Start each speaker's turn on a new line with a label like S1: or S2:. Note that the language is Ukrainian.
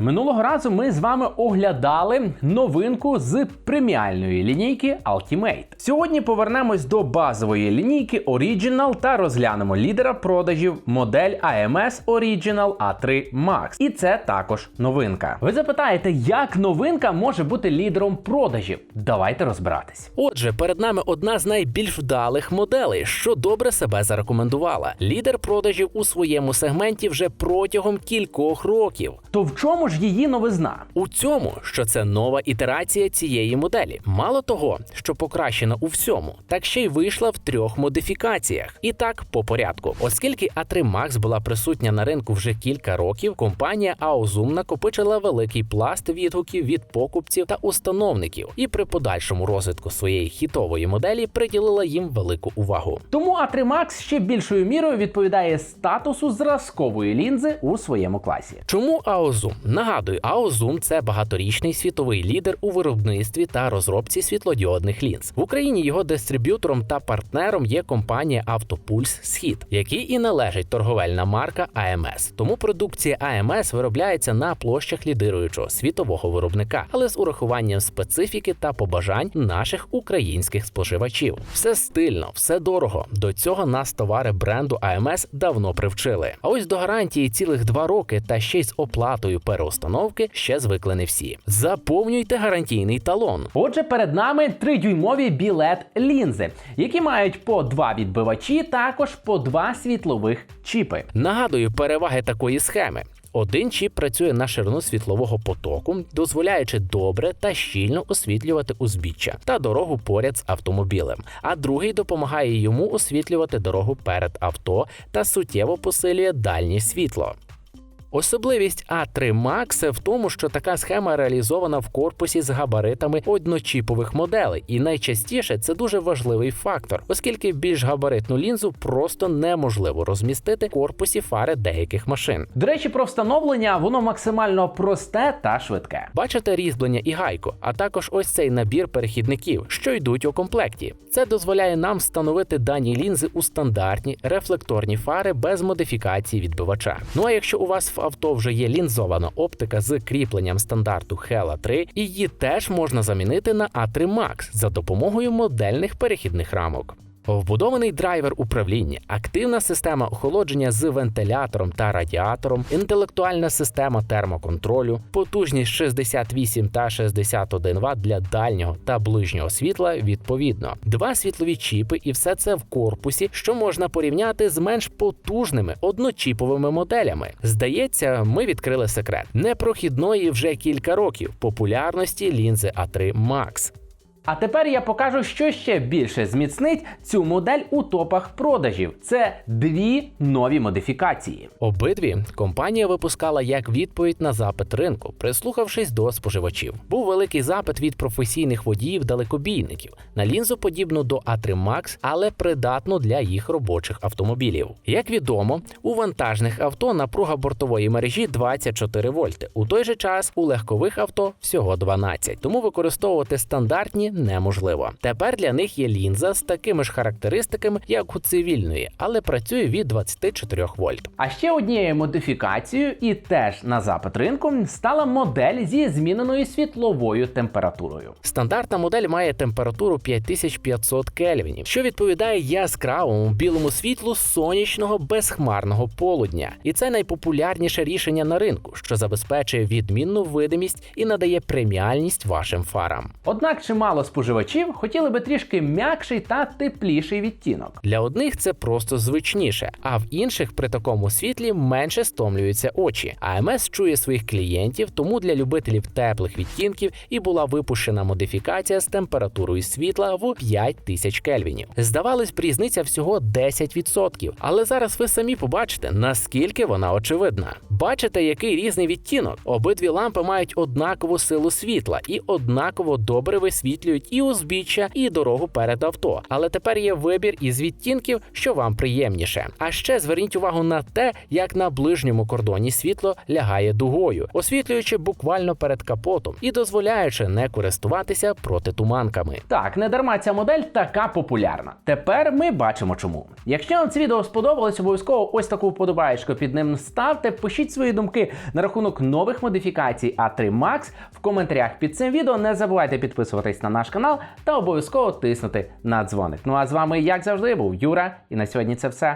S1: Минулого разу ми з вами оглядали новинку з преміальної лінійки Ultimate. Сьогодні повернемось до базової лінійки Original та розглянемо лідера продажів модель AMS Original A3 Max. І це також новинка. Ви запитаєте, як новинка може бути лідером продажів? Давайте розбиратись.
S2: Отже, перед нами одна з найбільш вдалих моделей, що добре себе зарекомендувала. Лідер продажів у своєму сегменті вже протягом кількох років.
S1: То в чому ж її новизна?
S2: У цьому, що це нова ітерація цієї моделі. Мало того, що покращена у всьому, так ще й вийшла в трьох модифікаціях. І так по порядку. Оскільки A3 Max була присутня на ринку вже кілька років, компанія Aozum накопичила великий пласт відгуків від покупців та установників, і при подальшому розвитку своєї хітової моделі приділила їм велику увагу.
S1: Тому A3 Max ще більшою мірою відповідає статусу зразкової лінзи у своєму класі.
S2: Чому Aozum? Нагадую, Aozum – це багаторічний світовий лідер у виробництві та розробці світлодіодних лінз. В Україні його дистриб'ютором та партнером є компанія Автопульс Схід, якій і належить торговельна марка AMS. Тому продукція AMS виробляється на площах лідируючого світового виробника, але з урахуванням специфіки та побажань наших українських споживачів. Все стильно, все дорого. До цього нас товари бренду AMS давно привчили. А ось до гарантії цілих два роки та ще й з оплатою переустановки ще звикли не всі. Заповнюйте гарантійний талон.
S1: Отже, перед нами 3-дюймові білет лінзи, які мають по два відбивачі, також по два світлових чіпи.
S2: Нагадую переваги такої схеми. Один чіп працює на ширину світлового потоку, дозволяючи добре та щільно освітлювати узбіччя та дорогу поряд з автомобілем. А другий допомагає йому освітлювати дорогу перед авто та суттєво посилює дальнє світло. Особливість A3 Max в тому, що така схема реалізована в корпусі з габаритами одночіпових моделей, і найчастіше це дуже важливий фактор, оскільки більш габаритну лінзу просто неможливо розмістити в корпусі фари деяких машин.
S1: До речі, про встановлення воно максимально просте та швидке.
S2: Бачите різьблення і гайку, а також ось цей набір перехідників, що йдуть у комплекті. Це дозволяє нам встановити дані лінзи у стандартні рефлекторні фари без модифікації відбивача. Ну а якщо у вас авто вже є лінзована оптика з кріпленням стандарту Hella 3, її теж можна замінити на A3 Max за допомогою модельних перехідних рамок. Вбудований драйвер управління, активна система охолодження з вентилятором та радіатором, інтелектуальна система термоконтролю, потужність 68 та 61 Вт для дальнього та ближнього світла відповідно, два світлові чіпи, і все це в корпусі, що можна порівняти з менш потужними одночіповими моделями. Здається, ми відкрили секрет непрохідної вже кілька років популярності лінзи A3 Max.
S1: А тепер я покажу, що ще більше зміцнить цю модель у топах продажів. Це дві нові модифікації.
S2: Обидві компанія випускала як відповідь на запит ринку, прислухавшись до споживачів. Був великий запит від професійних водіїв-далекобійників на лінзу подібну до A3 Max, але придатну для їх робочих автомобілів. Як відомо, у вантажних авто напруга бортової мережі 24 вольти. У той же час у легкових авто всього 12, тому використовувати стандартні неможливо. Тепер для них є лінза з такими ж характеристиками, як у цивільної, але працює від 24 вольт.
S1: А ще однією модифікацією, і теж на запит ринку, стала модель зі зміненою світловою температурою.
S2: Стандартна модель має температуру 5500 кельвінів, що відповідає яскравому білому світлу сонячного безхмарного полудня. І це найпопулярніше рішення на ринку, що забезпечує відмінну видимість і надає преміальність вашим фарам.
S1: Однак чимало споживачів хотіли би трішки м'якший та тепліший відтінок.
S2: Для одних це просто звичніше, а в інших при такому світлі менше стомлюються очі. АМС чує своїх клієнтів, тому для любителів теплих відтінків і була випущена модифікація з температурою світла в 5000 кельвінів. Здавалось різниця всього 10%, але зараз ви самі побачите, наскільки вона очевидна. Бачите, який різний відтінок? Обидві лампи мають однакову силу світла і однаково добре висвітлюють освітлюють і узбіччя, і дорогу перед авто. Але тепер є вибір із відтінків, що вам приємніше. А ще зверніть увагу на те, як на ближньому кордоні світло лягає дугою, освітлюючи буквально перед капотом і дозволяючи не користуватися протитуманками.
S1: Так, не дарма ця модель така популярна. Тепер ми бачимо чому. Якщо вам це відео сподобалось, обов'язково ось таку вподобаєчку під ним ставте. Пишіть свої думки на рахунок нових модифікацій A3 Max в коментарях під цим відео. Не забувайте підписуватись на наш канал та обов'язково тиснути на дзвоник. Ну а з вами, як завжди, був Юра, і на сьогодні це все.